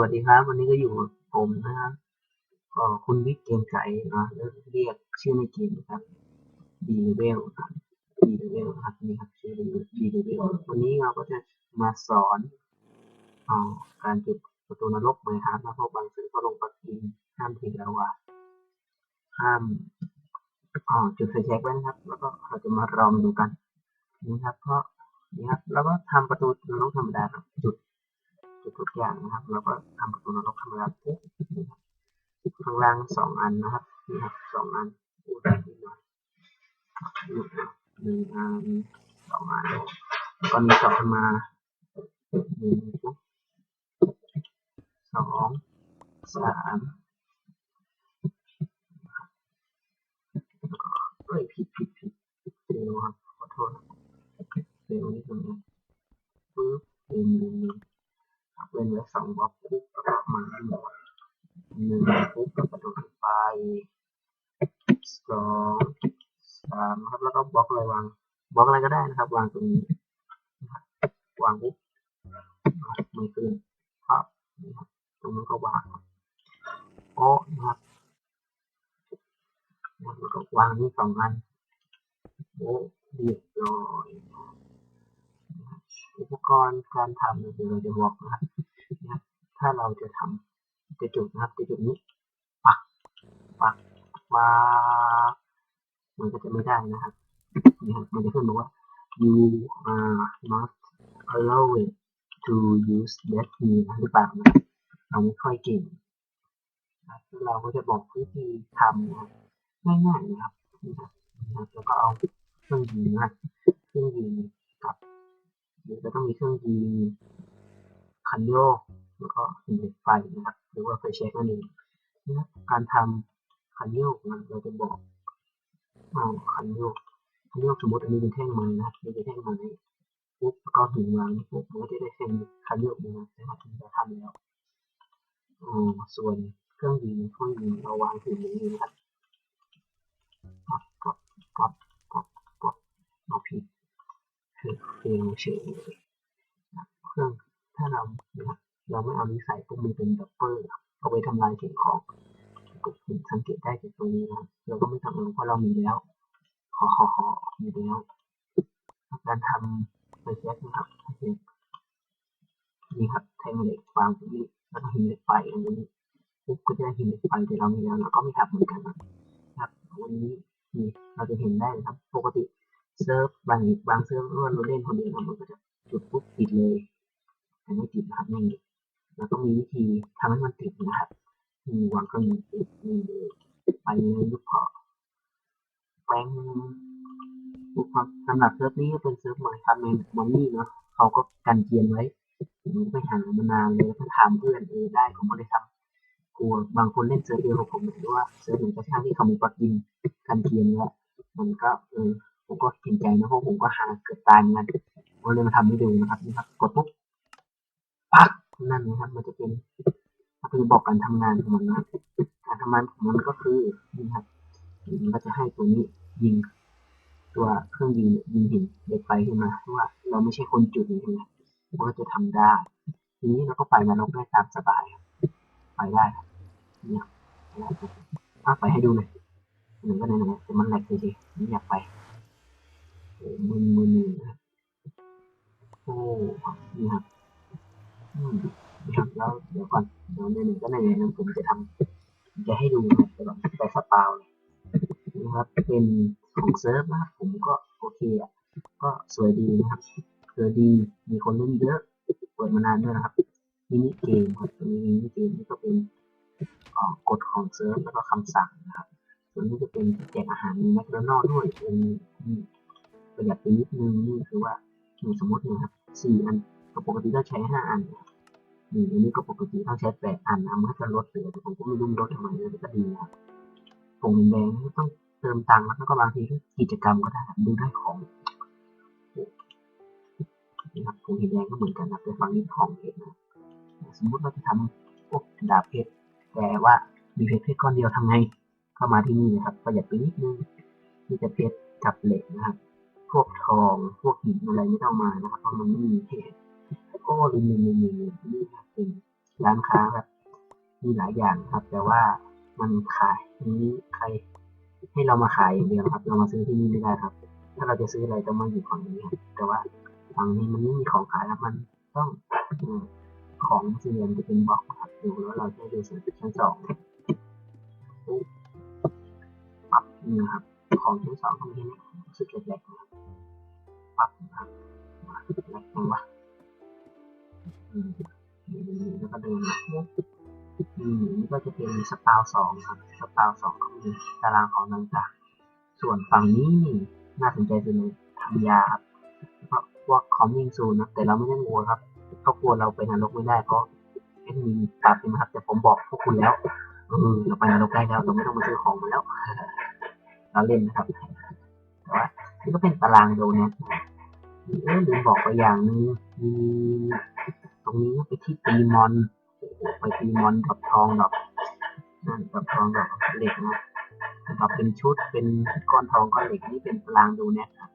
วัสดีครับ วันนี้ก็อยู่กับผมนะครับก็คุณวิทย์เกียงไก่นะแล้วเรียกชื่อในเกมนะครับดีเลเวลครับดีเลเวลครับนี่ครับชื่อดีเลเวลวันนี้เราก็จะมาสอนอ่าการจุดประตูนรกใหมครับนะเพราะบางสื่อเขาลงปฏิทินห้ามทิ้งแล้วว่าห้ามอ่าจุดไฟแช็กไว้นะครับ แล้วก็เราจะมาลองดูกันนี่ครับเพราะนี่ครับแล้วก็ทำประตูนรกธรรมดาจุด จุดทุกอย่างนะครับ แล้วก็ทำประตูนรกธรรมดาปุ๊บข้างล่างสองอันนะครับนี่ครับสองอันพูดนิดหน่อยหยุดนะหนึ่งอันสองอันแล้วก็มีต่อขึ้นมาหนึ่งปุ๊บสองสามเอ้ยผิดผิดผิดเร็วครับขอโทษนะเร็วนิดนึงนะปุ๊บหนึ่งหนึ่งหนึ่ง ครับเว้นไว้ สองบล็อกปุ๊บก็มาหมดหนึ่งปุ๊บแล้วกระโดดไปสองสามครับแล้วก็บล็อกอะไรวางบล็อกอะไรก็ได้นะครับ วางตรงนี้วางปุ๊บไม่ขึ้นครับตรงนั้นก็วางโอ้นะครับแล้วก็วางนี่สองอันโอ้เรียบร้อยอุปกรณ์การทำเดี๋ยวเราจะบอกนะครับ ถ้าเราจะทำจะจุดนะครับจะจุดนี้ปักปักปักมันก็จะไม่ได้นะครับนี่ครับมันจะขึ้นบอกว่า you are not allowed to use that key นะหรือเปล่านะเราไม่ค่อยเก่งนะแล้วเราก็จะบอกวิธีทำนะครับง่ายๆนะครับนี่ครับนะครับแล้วก็เอาเครื่องยิงนะเครื่องยิงกับเดี๋ยวจะต้องมีเครื่องยิงคันโยก แล้วก็หินเหล็กไฟนะครับ หรือว่าไฟแช็กนั่นเองนะการทำคันโยกนะเราจะบอกอ่าคันโยกคันโยกสมมติอันนี้เป็นแท่งไม้นะนี่เป็นแท่งไม้ปุ๊บแล้วก็หินวางปุ๊บมันก็จะได้แท่งคันโยกนะครับนะครับที่เราทำแล้วอ๋อส่วนเครื่องยิงเครื่องยิงเราวางหินอย่างนี้นะครับกดกดกดกดกดเอาผิดคือเฟลเฉยเลยนะเครื่องถ้าเรา เราไม่เอานี้ใส่พวกมันเป็นดับเบิลเอาไว้ทำลายสิ่งของสังเกตได้จากตรงนี้นะเราก็ไม่ทำเองเพราะเรามีแล้วขอขอขอมีแล้วการทำไฟแช็กนะครับนี่ครับแทงเหล็กวางตรงนี้แล้วก็หินเหล็กไฟอันนี้ปุ๊บก็จะหินเหล็กไฟแต่เรามีแล้วเราก็ไม่ทำเหมือนกันนะครับวันนี้นี่เราจะเห็นได้นะครับ ปกติเซิร์ฟบางบางเซิร์ฟเราเล่นคนเดียวมันก็จะจุดปุ๊บติดเลยแต่ไม่ติดนะครับนี่ มีวิธีทำให้มันติดนะครับ มีวางเครื่องมือติดนี่เลยไปเลยลูกพอแป้งลูกพอสำหรับเซิร์ฟนี้ก็เป็นเซิร์ฟใหม่ครับเมนมันนี่เนาะเขาก็กันเกียนไว้ไปหามานานเลยก็ถามเพื่อนเออได้ผมก็เลยทำกลัวบางคนเล่นเซิร์ฟเดียวกับผมหรือว่าเซิร์ฟไหนก็ช่างที่เขามีปลั๊กอินกันเกียนแล้วมันก็เออผมก็เห็นใจนะเพราะผมก็หาเกิดตายเหมือนกันผมเลยมาทำให้ดูนะครับนี่ครับกดปุ๊บปัก นั่นนะครับ มันจะเป็นมันจะบอกการทำงานของมันนะครับการทำงานของมันก็คือนี่ครับมันก็จะให้ตัวนี้ยิง ตัวเครื่องยิงยิงหินเด็กไฟขึ้นมาเพราะว่า เราไม่ใช่คนจุดนี่นะมันก็จะทำได้ทีนี้เราก็ไปนรกได้ตามสบายไปได้ครับเนี่ยถ้าไปให้ดูหน่อยหนึ่งก็ไหนๆแต่มันแหลกจริงๆไม่อยากไปโอ้มึนมึนนะครับโอ้นี่ครับ แล้วเดี๋ยวก่อนเดี๋ยวในหนึ่งก็ในหนั้นผมจะทำจะให้ดูนะแต่แบบแต่สปาวเลยนะครับ เป็นของเซิร์ฟนะครับผมก็โอเคอะก็สวยดีนะครับสวยดีมีคนเล่นเยอะเปิดมานานด้วยนะครับมินิเกมครับตัวนี้มินิเกมนี่ก็เป็นกฎของเซิร์ฟแล้วก็คำสั่งนะครับส่วนนี้จะเป็นแจกอาหารมีแมคโดนัลด์ด้วยเป็นประหยัดไปนิดนึงนี่คือว่าสมมตินะครับสี่อันปกติต้องใช้ห้าอันนี่ อันนี้ก็ปกติต้องใช้แปดอันนะมันจะลดเหลือแต่ผมก็ไม่รู้ลดทำไมนะแต่ก็ดีนะครับผงแดงไม่ต้องเติมตังค์แล้วก็บางทีกิจกรรมก็ได้ดูได้ของนี่ครับผงแดงก็เหมือนกันนะแต่ฝั่งนี้ของเพชรนะสมมติเราจะทำพวกดาบเพชรแต่ว่ามีเพชรเพชรก้อนเดียวทำไงเข้ามาที่นี่นะครับประหยัดไปนิดนึงที่จะเพชรกับเหล็กนะครับพวกทองพวกหินอะไรไม่ต้องมานะครับเพราะมันไม่มีเพชร โอ้ลืมลืมลืมลืมนี่ครับเป็นร้านค้าแบบมีหลายอย่างครับ แต่ว่ามันขายนี้ใคร ให้เรามาขายอย่างเดียวครับ เรามาซื้อที่นี่ไม่ได้ครับ ถ้าเราจะซื้ออะไรต้องมาอยู่ฝั่งนี้ครับแต่ว่าฝั่งนี้มันไม่มีของขายครับมันต้องอของส่วนใหญ่มันจะเป็นบล็อกครับดูแล้วเราจะดูส่วนชั้นสองปุ๊บปับนี่ครับ ของชั้นสองตรงนี้เนี่ยรู้สึกแหลกๆนะครับปับนะครับแหลกจังวะ แล้วก็เดินมาปุ๊บอืมนี่ก็จะเป็นสปาวสองครับ สปาวสองก็มีตารางของต่างๆส่วนฝั่งนี้นี่น่าสนใจสุดเลยทำยาครับเพราะพวกคอมมิ่งซูนะแต่เราไม่ได้กลัวครับเขากลัวเราไปนรกไม่ได้เพราะเอ็นมีปรับใช่ไหมครับ แต่ผมบอกพวกคุณแล้วเออเราไปนรกได้แล้วเราไม่ต้องมาซื้อของมาแล้วเราเล่นนะครับแต่ว่านี่ก็เป็นตารางโดเนทนะเอ๊ะลืมบอกไปอย่างนึงมี รงนี้ไปที่ตีมอนโอ้โหไปตีมอนกับทองดอกนั่นกับทองดอกเหล็กนะกับเป็นชุดเป็นก้อนทองก้อนเหล็กนี่เป็นตารางโดเนทครับ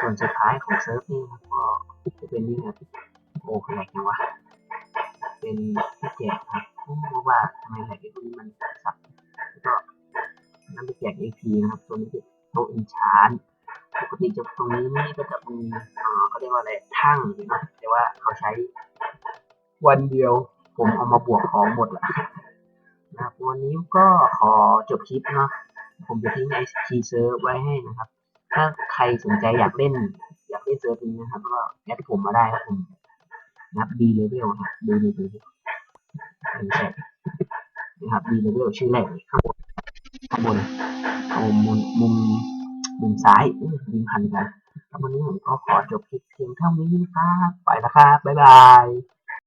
ส่วนสุดท้ายของเซิร์ฟนี่ครับก็จะเป็นนี่ครับโอ้แหลกจังวะเป็นที่แจกครับโอ้ว่าทำไมแหลกไอ้พวกนี้มันสับก็นั่นไปแจก AP นะครับตัวนี้เป็นโตอินชานปกติจะตรงนี้นี่ก็จะมีอ่อเขาเรียกว่าอะไรทั่งนะแต่ว่าเขาใช้ วันเดียวผมเอามาบวกของหมดละนะครับวันนี้ก็ขอจบคลิปเนาะผมจะทิ้งไอทีเซิร์ฟไว้ให้นะครับ ถ้าใครสนใจอยากเล่น อยากเล่นเซิร์ฟนี้นะครับ ก็แอดผมมาได้ครับผมนะครับดีเลเวลครับดีเลเวลนะครับดีเลเวลชื่อแรกเลยข้างบนข้างบนเอามุมมุมมุมซ้ายยิงพันกันแล้ววันนี้ผมก็ขอจบคลิปเพียงเท่านี้นะครับ ไปแล้วครับบ๊ายบาย